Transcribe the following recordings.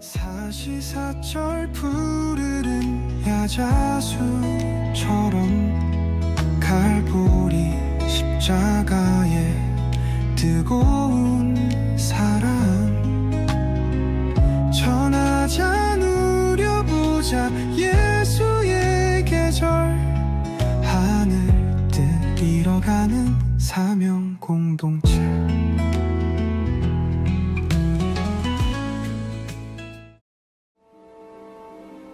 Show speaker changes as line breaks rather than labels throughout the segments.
사시사철 푸르른 야자수처럼 갈보리 십자가에 뜨거운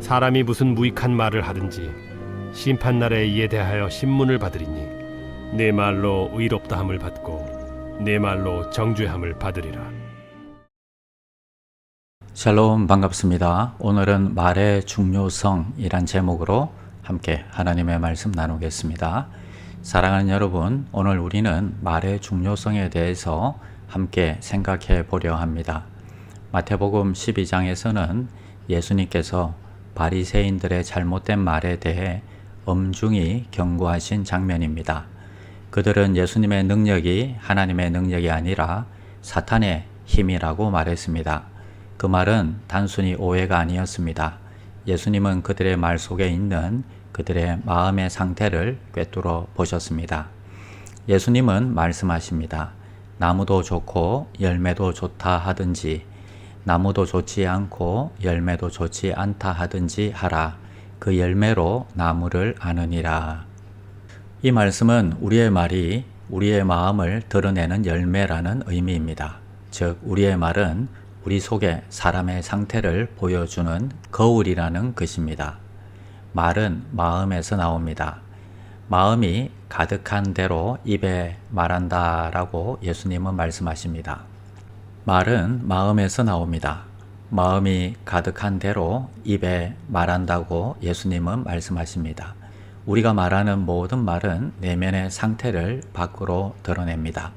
사람이 무슨 무익한 말을 하든지 심판 날에 이에 대하여 신문을 받으리니 내 말로 의롭다함을 받고 내 말로 정죄함을 받으리라.
샬롬 반갑습니다. 오늘은 말의 중요성이란 제목으로 함께 하나님의 말씀 나누겠습니다. 사랑하는 여러분, 오늘 우리는 말의 중요성에 대해서 함께 생각해 보려 합니다. 마태복음 12장에서는 예수님께서 바리새인들의 잘못된 말에 대해 엄중히 경고하신 장면입니다. 그들은 예수님의 능력이 하나님의 능력이 아니라 사탄의 힘이라고 말했습니다. 그 말은 단순히 오해가 아니었습니다. 예수님은 그들의 말 속에 있는 그들의 마음의 상태를 꿰뚫어 보셨습니다. 예수님은 말씀하십니다. 나무도 좋고 열매도 좋다 하든지 나무도 좋지 않고 열매도 좋지 않다 하든지 하라. 그 열매로 나무를 아느니라. 이 말씀은 우리의 말이 우리의 마음을 드러내는 열매라는 의미입니다. 즉, 우리의 말은 우리 속에 사람의 상태를 보여주는 거울이라는 것입니다. 말은 마음에서 나옵니다. 마음이 가득한 대로 입에 말한다라고 예수님은 말씀하십니다. 말은 마음에서 나옵니다. 마음이 가득한 대로 입에 말한다고 예수님은 말씀하십니다. 우리가 말하는 모든 말은 내면의 상태를 밖으로 드러냅니다.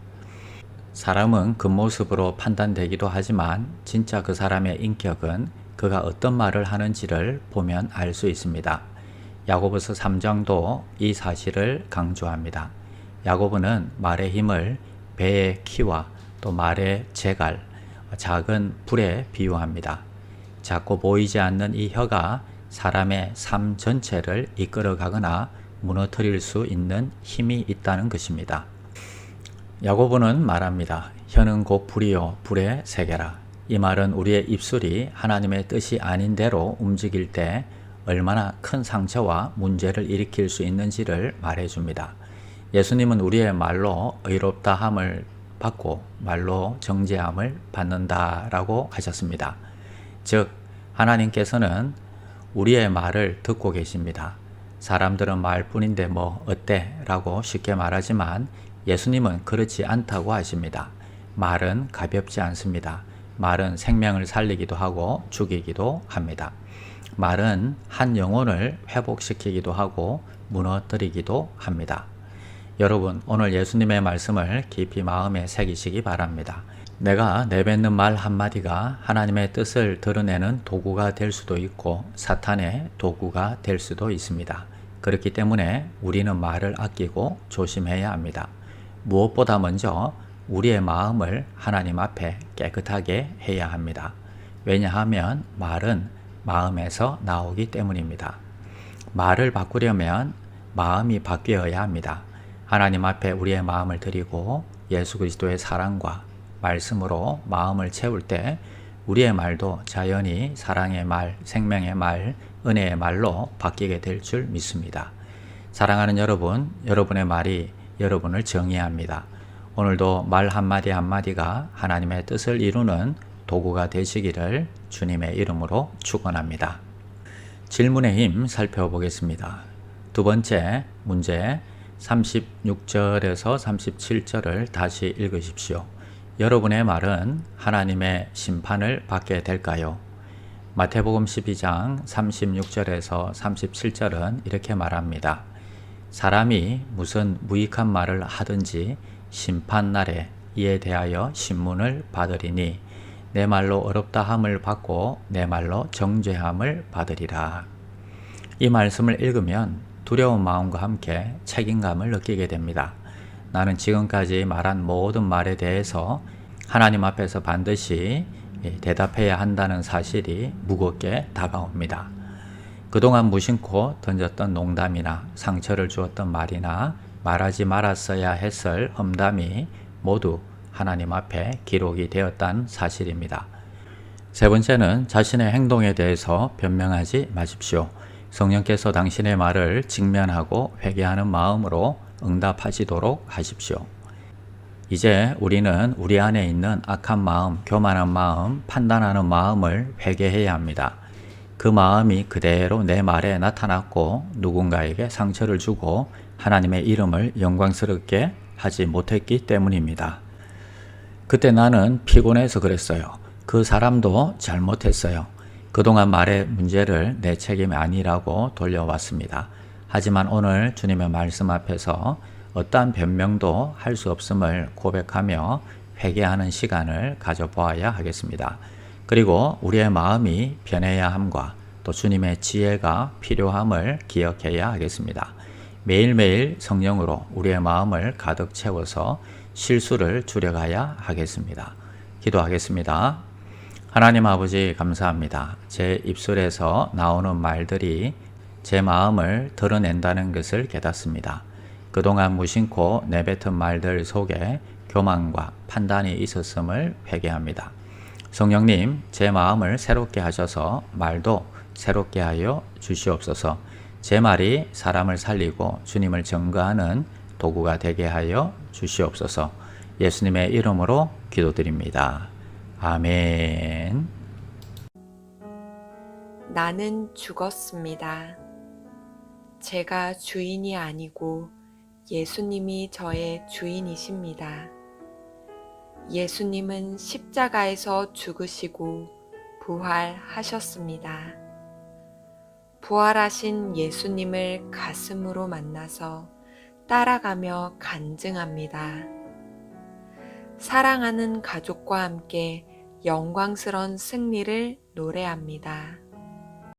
사람은 겉모습으로 판단되기도 하지만 진짜 그 사람의 인격은 그가 어떤 말을 하는지를 보면 알 수 있습니다. 야고보서 3장도 이 사실을 강조합니다. 야고보는 말의 힘을 배의 키와 또 말의 재갈, 작은 불에 비유합니다. 작고 보이지 않는 이 혀가 사람의 삶 전체를 이끌어 가거나 무너뜨릴 수 있는 힘이 있다는 것입니다. 야고보는 말합니다. 혀는 곧 불이요 불의 세계라. 이 말은 우리의 입술이 하나님의 뜻이 아닌 대로 움직일 때 얼마나 큰 상처와 문제를 일으킬 수 있는지를 말해줍니다. 예수님은 우리의 말로 의롭다함을 받고 말로 정죄함을 받는다라고 하셨습니다. 즉 하나님께서는 우리의 말을 듣고 계십니다. 사람들은 말뿐인데 뭐 어때? 라고 쉽게 말하지만 예수님은 그렇지 않다고 하십니다. 말은 가볍지 않습니다. 말은 생명을 살리기도 하고 죽이기도 합니다. 말은 한 영혼을 회복시키기도 하고 무너뜨리기도 합니다. 여러분, 오늘 예수님의 말씀을 깊이 마음에 새기시기 바랍니다. 내가 내뱉는 말 한마디가 하나님의 뜻을 드러내는 도구가 될 수도 있고 사탄의 도구가 될 수도 있습니다. 그렇기 때문에 우리는 말을 아끼고 조심해야 합니다. 무엇보다 먼저 우리의 마음을 하나님 앞에 깨끗하게 해야 합니다. 왜냐하면 말은 마음에서 나오기 때문입니다. 말을 바꾸려면 마음이 바뀌어야 합니다. 하나님 앞에 우리의 마음을 드리고 예수 그리스도의 사랑과 말씀으로 마음을 채울 때 우리의 말도 자연히 사랑의 말, 생명의 말, 은혜의 말로 바뀌게 될 줄 믿습니다. 사랑하는 여러분, 여러분의 말이 여러분을 정의합니다. 오늘도 말 한마디 한마디가 하나님의 뜻을 이루는 도구가 되시기를 주님의 이름으로 축원합니다. 질문의 힘 살펴보겠습니다. 두 번째 문제 36절에서 37절을 다시 읽으십시오. 여러분의 말은 하나님의 심판을 받게 될까요? 마태복음 12장 36절에서 37절은 이렇게 말합니다. 사람이 무슨 무익한 말을 하든지 심판날에 이에 대하여 신문을 받으리니 내 말로 어렵다 함을 받고 내 말로 정죄함을 받으리라. 이 말씀을 읽으면 두려운 마음과 함께 책임감을 느끼게 됩니다. 나는 지금까지 말한 모든 말에 대해서 하나님 앞에서 반드시 대답해야 한다는 사실이 무겁게 다가옵니다. 그동안 무심코 던졌던 농담이나 상처를 주었던 말이나 말하지 말았어야 했을 험담이 모두 하나님 앞에 기록이 되었다는 사실입니다. 세 번째는 자신의 행동에 대해서 변명하지 마십시오. 성령께서 당신의 말을 직면하고 회개하는 마음으로 응답하시도록 하십시오. 이제 우리는 우리 안에 있는 악한 마음, 교만한 마음, 판단하는 마음을 회개해야 합니다. 그 마음이 그대로 내 말에 나타났고 누군가에게 상처를 주고 하나님의 이름을 영광스럽게 하지 못했기 때문입니다. 그때 나는 피곤해서 그랬어요. 그 사람도 잘못했어요. 그동안 말의 문제를 내 책임이 아니라고 돌려왔습니다. 하지만 오늘 주님의 말씀 앞에서 어떠한 변명도 할 수 없음을 고백하며 회개하는 시간을 가져보아야 하겠습니다. 그리고 우리의 마음이 변해야 함과 또 주님의 지혜가 필요함을 기억해야 하겠습니다. 매일매일 성령으로 우리의 마음을 가득 채워서 실수를 줄여가야 하겠습니다. 기도하겠습니다. 하나님 아버지 감사합니다. 제 입술에서 나오는 말들이 제 마음을 드러낸다는 것을 깨닫습니다. 그동안 무심코 내뱉은 말들 속에 교만과 판단이 있었음을 회개합니다. 성령님, 제 마음을 새롭게 하셔서 말도 새롭게 하여 주시옵소서. 제 말이 사람을 살리고 주님을 증거하는 도구가 되게 하여 주시옵소서. 예수님의 이름으로 기도드립니다. 아멘.
나는 죽었습니다. 제가 주인이 아니고 예수님이 저의 주인이십니다. 예수님은 십자가에서 죽으시고 부활하셨습니다. 부활하신 예수님을 가슴으로 만나서 따라가며 간증합니다. 사랑하는 가족과 함께 영광스런 승리를 노래합니다.